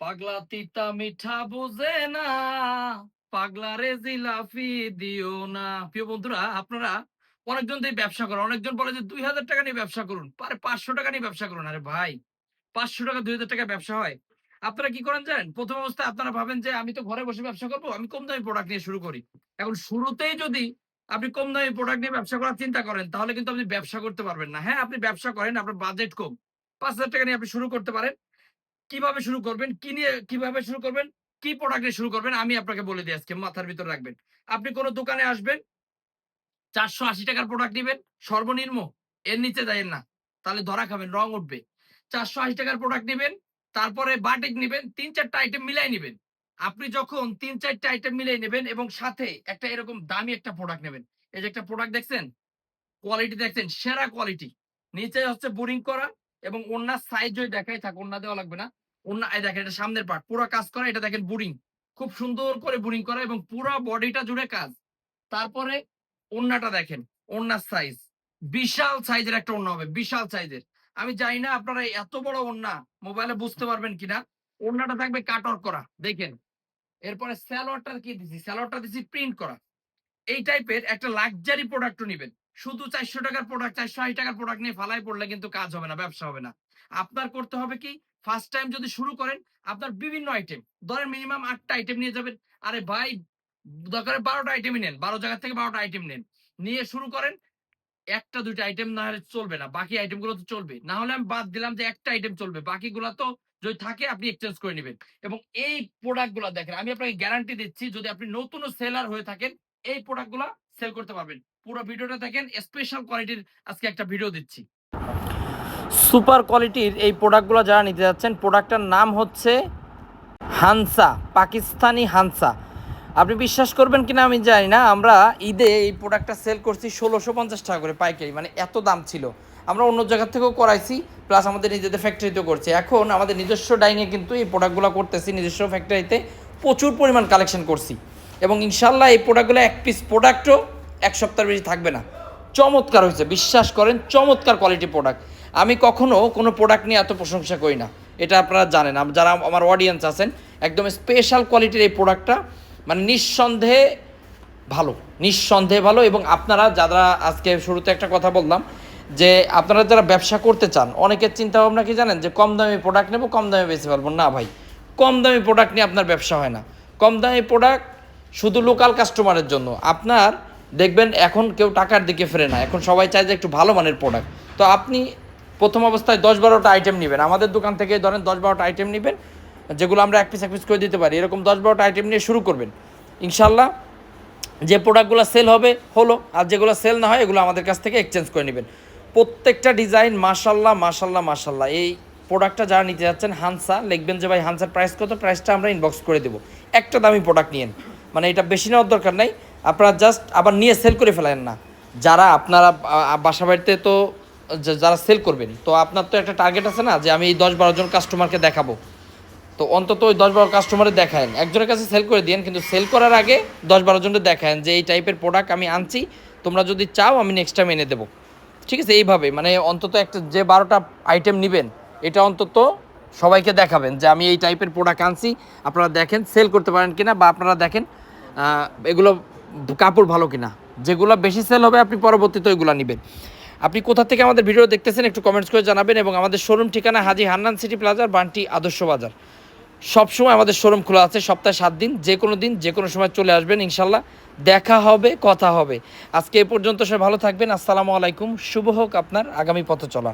পাগলা তিতা মিঠা বোঝে না, পাগলা রে জিলাফি দিও না। প্রিয় বন্ধুরা, আপনারা অনেকজন দিয়ে ব্যবসা করেন, অনেকজন বলে যে দুই হাজার টাকা নিয়ে ব্যবসা করুন পারে পাঁচশো টাকা নিয়ে ব্যবসা করুন, আরে ভাই, পাঁচশো টাকা, দুই হাজার টাকা ব্যবসা হয়। আপনারা কি করেন জানেন? প্রথম অবস্থায় আপনারা ভাবেন যে আমি তো ঘরে বসে ব্যবসা করব, আমি কম দামি প্রোডাক্ট নিয়ে শুরু করি। এখন শুরুতেই যদি আপনি কম দামি প্রোডাক্ট নিয়ে ব্যবসা করার চিন্তা করেন, তাহলে কিন্তু আপনি ব্যবসা করতে পারবেন না। হ্যাঁ আপনি ব্যবসা করেন, আপনার বাজেট কম। পাঁচ হাজার টাকা নিয়ে আপনি শুরু করতে পারেন কীভাবে শুরু করবেন? কি নিয়ে, কীভাবে শুরু করবেন? কি প্রোডাক্ট নিয়ে শুরু করবেন? আমি আপনাকে বলে দিই আজকে, মাথার ভিতর রাখবেন। আপনি কোনো দোকানে আসবেন, চারশো আশি টাকার প্রোডাক্ট নেবেন, সর্বনিম্ন, এর নিচে যাবেন না, তাহলে ধরা খাবেন, রং উঠবে। চারশো আশি টাকার প্রোডাক্ট নেবেন, তারপরে বাটিক নেবেন, তিন চারটা আইটেম মিলাই নেবেন। আপনি যখন তিন চারটা আইটেম মিলাই নেবেন এবং সাথে একটা এরকম দামি একটা প্রোডাক্ট নেবেন, এই যে একটা প্রোডাক্ট দেখছেন? কোয়ালিটি দেখছেন, সেরা কোয়ালিটি নিচে হচ্ছে বোরিং করা এবং ওনার সাইজ যদি দেখাই, থাক ওনা দেওয়া লাগবে না। এই দেখেন এটা সামনের পার্ট পুরো কাজ করা, এটা দেখেন বোরিং খুব সুন্দর করে বোরিং করা এবং পুরো বডিটা জুড়ে কাজ। তারপরে ওন্নাটা দেখেন ওন্নার সাইজ বিশাল সাইজের একটা ওন্না হবে, বিশাল সাইজের আমি জানি না আপনারা এত বড় ওন্না মোবাইলে বুঝতে পারবেন কিনা। ওন্নাটা থাকবে কাটর করা, দেখেন। এরপরে স্যালোয়ারটা কি দিছি? স্যালোয়ারটা দিছি প্রিন্ট করা। এই টাইপের একটা লাক্সারি প্রোডাক্টও নেবেন। শুধু চারশো টাকার প্রোডাক্ট চারশো আশি টাকার প্রোডাক্ট নিয়ে ফালাই পড়লে কিন্তু কাজ হবে না, ব্যবসা হবে না। আপনার করতে হবে কি? ফার্স্ট টাইম যদি শুরু করেন, আপনার বিভিন্ন আইটেম ধরেন মিনিমাম আটটা আইটেম নিয়ে যাবেন। আরে ভাই, দরকার বারোটা আইটেমই নেন, বারো জায়গা থেকে বারোটা আইটেম নেন। নিয়ে শুরু করেন, একটা, দুইটা আইটেম না হলে চলবে না, বাকি আইটেমগুলো তো চলবে। না হলে আমি বাদ দিলাম যে একটা আইটেম চলবে, বাকিগুলো তো যদি থাকে আপনি এক্সচেঞ্জ করে নেবেন। এবং এই প্রোডাক্টগুলো দেখেন, আমি আপনাকে গ্যারান্টি দিচ্ছি, যদি আপনি নতুন সেলার হয়ে থাকেন, এই প্রোডাক্টগুলা সেল করতে পারবেন। পুরো ভিডিওটা দেখেন স্পেশাল কোয়ালিটির আজকে একটা ভিডিও দিচ্ছি। সুপার কোয়ালিটির এই প্রোডাক্টগুলো যারা নিতে যাচ্ছেন প্রোডাক্টটার নাম হচ্ছে হানসা পাকিস্তানি হানসা আপনি বিশ্বাস করবেন কিনা আমি জানি না, আমরা ঈদে এই প্রোডাক্টটা সেল করছি ষোলোশো পঞ্চাশ টাকা করে পাইকারি মানে এত দাম ছিল। আমরা অন্য জায়গা থেকেও করাইছি প্লাস আমাদের নিজেদের ফ্যাক্টরিতেও করছি। এখন আমাদের নিজস্ব ডাইনে কিন্তু এই প্রোডাক্টগুলো করতেছি, নিজস্ব ফ্যাক্টরিতে প্রচুর পরিমাণ কালেকশন করছি। এবং ইনশাল্লাহ এই প্রোডাক্টগুলো এক পিস প্রোডাক্টও এক সপ্তাহের বেশি থাকবে না। চমৎকার হয়েছে, বিশ্বাস করেন, চমৎকার কোয়ালিটি প্রোডাক্ট আমি কখনো কোনো প্রোডাক্ট নিয়ে এত প্রশংসা করি না। এটা আপনারা জানেন। যারা আমার অডিয়েন্স আছেন, একদম স্পেশাল কোয়ালিটির এই প্রোডাক্টটা মানে নিঃসন্দেহে ভালো নিঃসন্দেহে ভালো এবং আপনারা যারা আজকে শুরুতে একটা কথা বললাম যে আপনারা যারা ব্যবসা করতে চান, অনেকের চিন্তা ভাবনা কি জানেন? যে কম দামি প্রোডাক্ট নেব, কম দামে বেশি পারব না ভাই, কম দামি প্রোডাক্ট নিয়ে আপনার ব্যবসা হয় না। কম দামি প্রোডাক্ট শুধু লোকাল কাস্টমারের জন্য। আপনার, দেখবেন এখন কেউ টাকার দিকে ফেরে না। এখন সবাই চায় যে একটু ভালো মানের প্রোডাক্ট তো আপনি প্রথম অবস্থায় দশ বারোটা আইটেম নেবেন। আমাদের দোকান থেকে ধরেন দশ বারোটা আইটেম নেবেন, যেগুলো আমরা এক পিস এক পিস করে দিতে পারি। এরকম দশ বারোটা আইটেম নিয়ে শুরু করবেন। ইনশাল্লাহ যে প্রোডাক্টগুলো সেল হবে, হলো। আর যেগুলো সেল না হয়, এগুলো আমাদের কাছ থেকে এক্সচেঞ্জ করে নেবেন। প্রত্যেকটা ডিজাইন মাশাল্লাহ মাশাল্লাহ মাশাল্লাহ এই প্রোডাক্টটা যারা নিতে যাচ্ছেন হানসা লিখবেন যে ভাই হানসার প্রাইস কত? প্রাইসটা আমরা ইনবক্স করে দেবো। একটা দামি প্রোডাক্ট নিয়েন। মানে এটা বেশি নেওয়ার দরকার নাই। আপনারা জাস্ট আবার নিয়ে সেল করে ফেলেন না। যারা আপনারা বাসা বাড়িতে তো যারা সেল করবেন, তো আপনার তো একটা টার্গেট আছে না যে আমি এই দশ বারো জন কাস্টমারকে দেখাবো। তো অন্তত ওই দশ বারো কাস্টমারে দেখায়েন। একজনের কাছে সেল করে দিন কিন্তু সেল করার আগে দশ বারো জনের দেখায়েন যে এই টাইপের প্রোডাক্ট আমি আনছি, তোমরা যদি চাও আমি নেক্সট টাইম এনে দেবো। ঠিক আছে? এইভাবে মানে অন্তত একটা যে বারোটা আইটেম নেবেন, এটা অন্তত সবাইকে দেখাবেন যে আমি এই টাইপের প্রোডাক্ট আনছি। আপনারা দেখেন সেল করতে পারেন কিনা বা আপনারা দেখেন এগুলো কাপড় ভালো কিনা? যেগুলো বেশি সেল হবে, আপনি পরবর্তীতে ওইগুলো নেবেন। আপনি কোথা থেকে আমাদের ভিডিও দেখতেছেন, একটু কমেন্টস করে জানাবেন এবং আমাদের শোরুম ঠিকানা হাজি হান্নান সিটি প্লাজার বান্টি আদর্শ বাজার। সবসময় আমাদের শোরুম খোলা আছে, সপ্তাহে সাত দিন, যে কোনো দিন, যে কোনো সময় চলে আসবেন, ইনশাল্লাহ। দেখা হবে, কথা হবে। আজকে এ পর্যন্ত সবাই ভালো থাকবেন। আসসালামু আলাইকুম। শুভ হোক আপনার, আগামী পথ চলা